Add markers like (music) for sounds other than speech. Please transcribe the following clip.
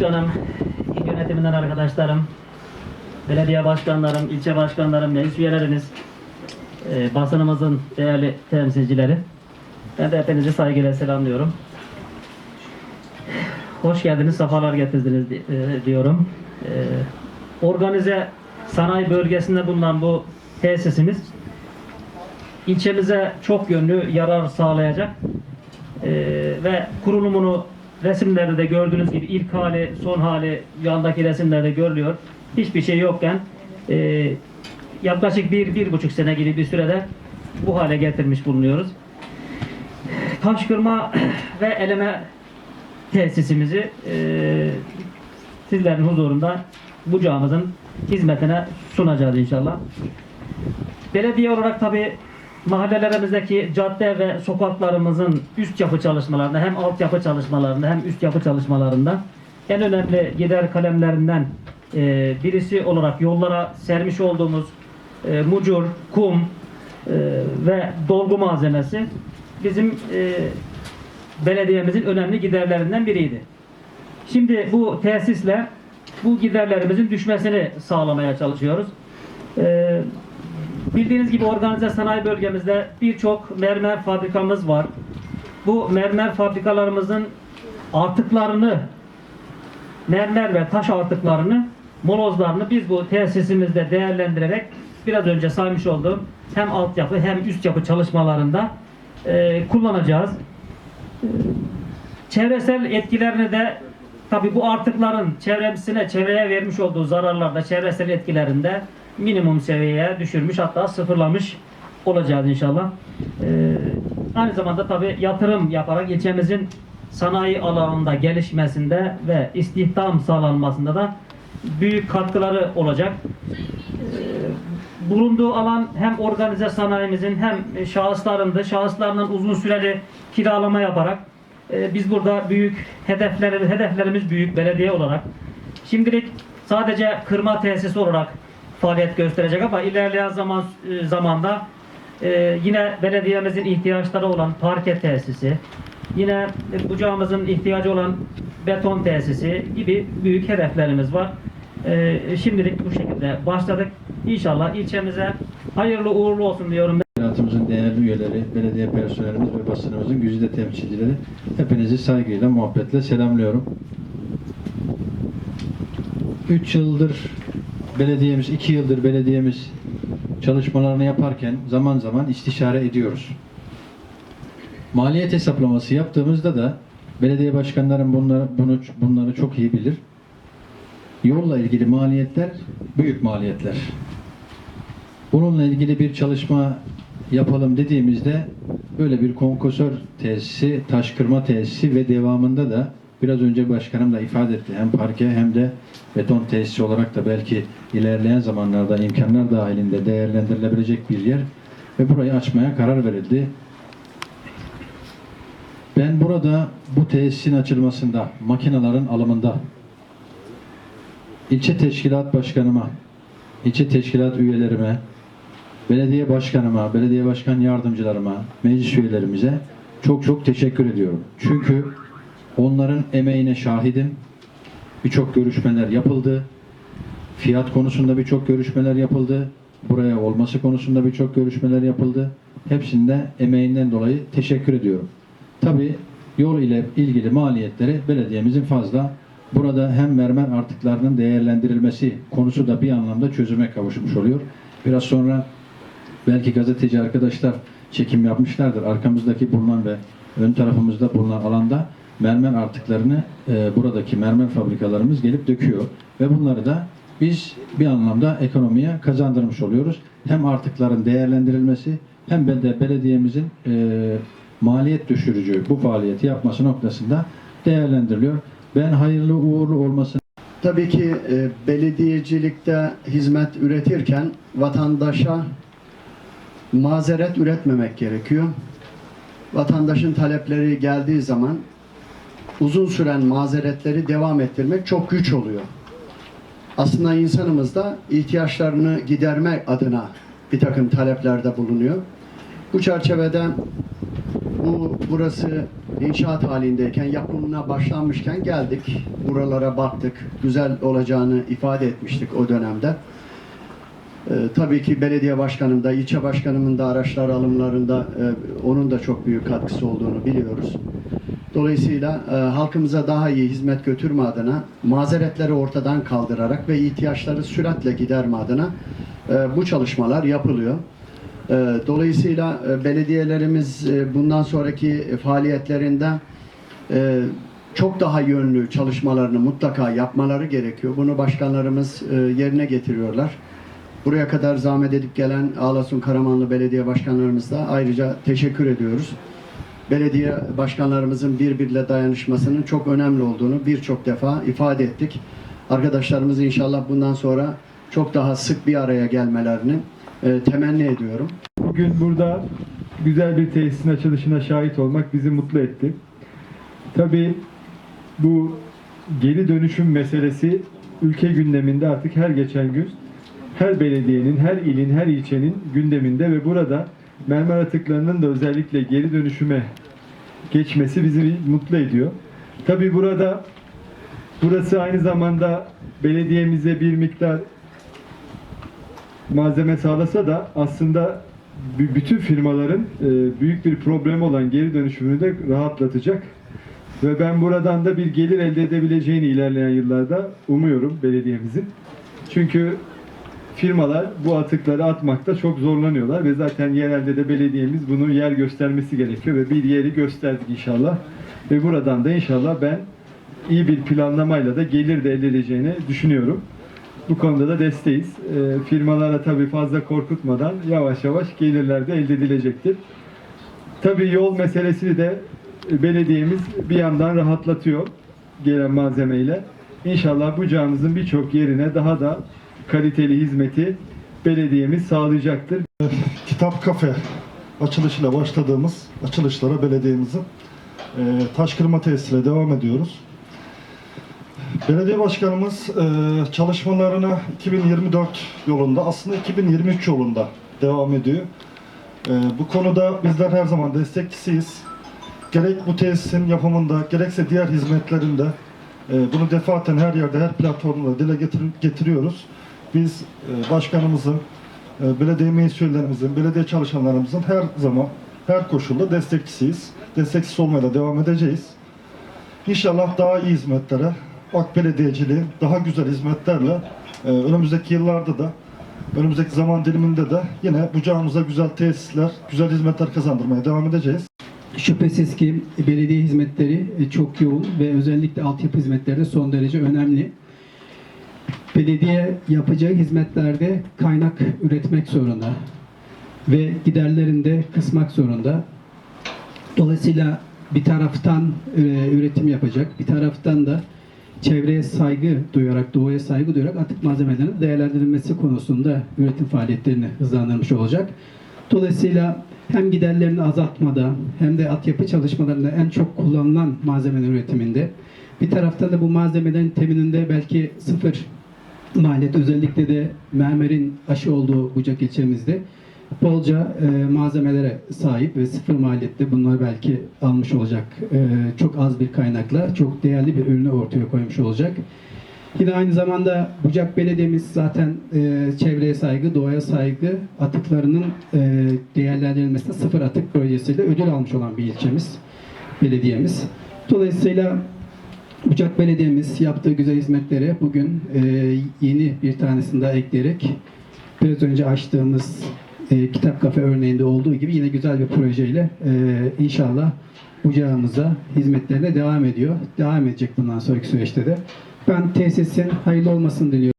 başkanım, il yönetiminden arkadaşlarım, belediye başkanlarım, ilçe başkanlarım, meclis üyeleriniz, e, basınımızın değerli temsilcileri. Ben de hepinizi saygıyla selamlıyorum. Hoş geldiniz, sefalar getirdiniz di- e, diyorum. E, organize sanayi bölgesinde bulunan bu tesisimiz ilçemize çok yönlü yarar sağlayacak E, ve kurulumunu resimlerde de gördüğünüz gibi ilk hali, son hali yandaki resimlerde görülüyor. Hiçbir şey yokken e, yaklaşık bir, bir buçuk sene gibi bir sürede bu hale getirmiş bulunuyoruz. Taş kırma (clears throat) ve eleme tesisimizi e, sizlerin huzurunda bu camımızın hizmetine sunacağız inşallah. Belediye olarak tabi mahallelerimizdeki cadde ve sokaklarımızın üst yapı çalışmalarında hem alt yapı çalışmalarında hem üst yapı çalışmalarında en önemli gider kalemlerinden e, birisi olarak yollara sermiş olduğumuz e, mucur, kum e, ve dolgu malzemesi bizim e, belediyemizin önemli giderlerinden biriydi. Şimdi bu tesisle bu giderlerimizin düşmesini sağlamaya çalışıyoruz. Ee, bildiğiniz gibi organize sanayi bölgemizde birçok mermer fabrikamız var. Bu mermer fabrikalarımızın artıklarını mermer ve taş artıklarını molozlarını biz bu tesisimizde değerlendirerek biraz önce saymış olduğum hem altyapı hem üst yapı çalışmalarında e, kullanacağız çevresel etkilerini de tabi bu artıkların çevresine, çevreye vermiş olduğu zararlarda çevresel etkilerinde minimum seviyeye düşürmüş hatta sıfırlamış olacağız inşallah. Ee, aynı zamanda tabi yatırım yaparak ilçemizin sanayi alanında gelişmesinde ve istihdam sağlanmasında da büyük katkıları olacak. Ee, bulunduğu alan hem organize sanayimizin hem şahısların da şahıslarından uzun süreli kiralama yaparak e, biz burada büyük hedeflerimiz, hedeflerimiz büyük belediye olarak. Şimdilik sadece kırma tesisi olarak faaliyet gösterecek ama ilerleyen zaman e, zamanda e, yine belediyemizin ihtiyaçları olan parke tesisi, yine bucağımızın ihtiyacı olan beton tesisi gibi büyük hedeflerimiz var. E, şimdilik bu şekilde başladık. İnşallah ilçemize hayırlı uğurlu olsun diyorum. Hayatımızın değerli üyeleri, belediye personelimiz ve basınımızın güzide temsilcileri hepinizi saygıyla, muhabbetle selamlıyorum. 3 yıldır belediyemiz, 2 yıldır belediyemiz çalışmalarını yaparken zaman zaman istişare ediyoruz. Maliyet hesaplaması yaptığımızda da belediye başkanlarım bunları, bunu, bunları çok iyi bilir. Yolla ilgili maliyetler büyük maliyetler. Bununla ilgili bir çalışma yapalım dediğimizde böyle bir konkosör tesisi, taş kırma tesisi ve devamında da biraz önce başkanım da ifade etti. Hem parke hem de beton tesisi olarak da belki ilerleyen zamanlarda imkanlar dahilinde değerlendirilebilecek bir yer ve burayı açmaya karar verildi. Ben burada bu tesisin açılmasında, makinelerin alımında ilçe teşkilat başkanıma, ilçe teşkilat üyelerime, belediye başkanıma, belediye başkan yardımcılarıma, meclis üyelerimize çok çok teşekkür ediyorum. Çünkü onların emeğine şahidim. Birçok görüşmeler yapıldı. Fiyat konusunda birçok görüşmeler yapıldı. Buraya olması konusunda birçok görüşmeler yapıldı. Hepsinde emeğinden dolayı teşekkür ediyorum. Tabii yol ile ilgili maliyetleri belediyemizin fazla. Burada hem mermer artıklarının değerlendirilmesi konusu da bir anlamda çözüme kavuşmuş oluyor. Biraz sonra belki gazeteci arkadaşlar çekim yapmışlardır. Arkamızdaki bulunan ve ön tarafımızda bulunan alanda mermer artıklarını e, buradaki mermer fabrikalarımız gelip döküyor. Ve bunları da biz bir anlamda ekonomiye kazandırmış oluyoruz. Hem artıkların değerlendirilmesi hem de belediyemizin e, maliyet düşürücü bu faaliyeti yapması noktasında değerlendiriliyor. Ben hayırlı uğurlu olmasını Tabii ki e, belediyecilikte hizmet üretirken vatandaşa mazeret üretmemek gerekiyor. Vatandaşın talepleri geldiği zaman uzun süren mazeretleri devam ettirmek çok güç oluyor. Aslında insanımız da ihtiyaçlarını gidermek adına bir takım taleplerde bulunuyor. Bu çerçevede bu burası inşaat halindeyken, yapımına başlanmışken geldik. Buralara baktık. Güzel olacağını ifade etmiştik o dönemde. Ee, tabii ki belediye başkanım da, ilçe başkanımın da araçlar alımlarında e, onun da çok büyük katkısı olduğunu biliyoruz. Dolayısıyla e, halkımıza daha iyi hizmet götürme adına, mazeretleri ortadan kaldırarak ve ihtiyaçları süratle giderme adına e, bu çalışmalar yapılıyor. E, dolayısıyla e, belediyelerimiz e, bundan sonraki faaliyetlerinde e, çok daha yönlü çalışmalarını mutlaka yapmaları gerekiyor. Bunu başkanlarımız e, yerine getiriyorlar. Buraya kadar zahmet edip gelen Ağlasun Karamanlı Belediye Başkanlarımız da ayrıca teşekkür ediyoruz. Belediye başkanlarımızın birbiriyle dayanışmasının çok önemli olduğunu birçok defa ifade ettik. Arkadaşlarımız inşallah bundan sonra çok daha sık bir araya gelmelerini e, temenni ediyorum. Bugün burada güzel bir tesisin açılışına şahit olmak bizi mutlu etti. Tabii bu geri dönüşüm meselesi ülke gündeminde artık her geçen gün her belediyenin, her ilin, her ilçenin gündeminde ve burada mermer atıklarının da özellikle geri dönüşüme geçmesi bizi mutlu ediyor. Tabii burada burası aynı zamanda belediyemize bir miktar malzeme sağlasa da aslında bütün firmaların e, büyük bir problem olan geri dönüşümünü de rahatlatacak. Ve ben buradan da bir gelir elde edebileceğini ilerleyen yıllarda umuyorum belediyemizin. Çünkü firmalar bu atıkları atmakta çok zorlanıyorlar ve zaten yerelde de belediyemiz bunu yer göstermesi gerekiyor ve bir yeri gösterdik inşallah. Ve buradan da inşallah ben iyi bir planlamayla da gelir de elde edeceğini düşünüyorum. Bu konuda da desteğiz. Ee, firmalara tabii fazla korkutmadan yavaş yavaş gelirler de elde edilecektir. Tabii yol meselesini de e, belediyemiz bir yandan rahatlatıyor gelen malzemeyle. İnşallah bu camımızın birçok yerine daha da kaliteli hizmeti belediyemiz sağlayacaktır. Kitap Kafe açılışıyla başladığımız açılışlara belediyemizin e, taş kırma tesisiyle devam ediyoruz. Belediye başkanımız e, çalışmalarına 2024 yolunda aslında 2023 yolunda devam ediyor. E, bu konuda bizler her zaman destekçisiyiz. Gerek bu tesisin yapımında gerekse diğer hizmetlerinde e, bunu defaten her yerde her platformda dile getir- getiriyoruz. Biz e, başkanımızın e, belediye meclis belediye çalışanlarımızın her zaman, her koşulda destekçisiyiz. Desteksiz olmaya da devam edeceğiz. İnşallah daha iyi hizmetlere, AK Belediyeciliğin daha güzel hizmetlerle e, önümüzdeki yıllarda da, önümüzdeki zaman diliminde de yine bucağımıza güzel tesisler, güzel hizmetler kazandırmaya devam edeceğiz. Şüphesiz ki belediye hizmetleri çok yoğun ve özellikle altyapı hizmetleri de son derece önemli. Belediye yapacağı hizmetlerde kaynak üretmek zorunda ve giderlerini de kısmak zorunda. Dolayısıyla bir taraftan e, üretim yapacak, bir taraftan da çevreye saygı duyarak, doğaya saygı duyarak atık malzemelerinin değerlendirilmesi konusunda üretim faaliyetlerini hızlandırmış olacak. Dolayısıyla hem giderlerini azaltmada hem de altyapı çalışmalarında en çok kullanılan malzemeler üretiminde bir taraftan da bu malzemelerin temininde belki sıfır maliyet özellikle de mermerin aşı olduğu Bucak ilçemizde bolca e, malzemelere sahip ve sıfır maliyette bunları belki almış olacak. E, çok az bir kaynakla çok değerli bir ürünü ortaya koymuş olacak. Yine aynı zamanda Bucak Belediye'miz zaten e, çevreye saygı, doğaya saygı, atıklarının e, değerlendirilmesinde sıfır atık projesiyle ödül almış olan bir ilçemiz, belediyemiz. Dolayısıyla Bucak Belediye'miz yaptığı güzel hizmetleri bugün e, yeni bir tanesini daha ekleyerek biraz önce açtığımız e, kitap kafe örneğinde olduğu gibi yine güzel bir projeyle e, inşallah Bucağımıza hizmetlerine devam ediyor. Devam edecek bundan sonraki süreçte de. Ben tesisin hayırlı olmasını diliyorum.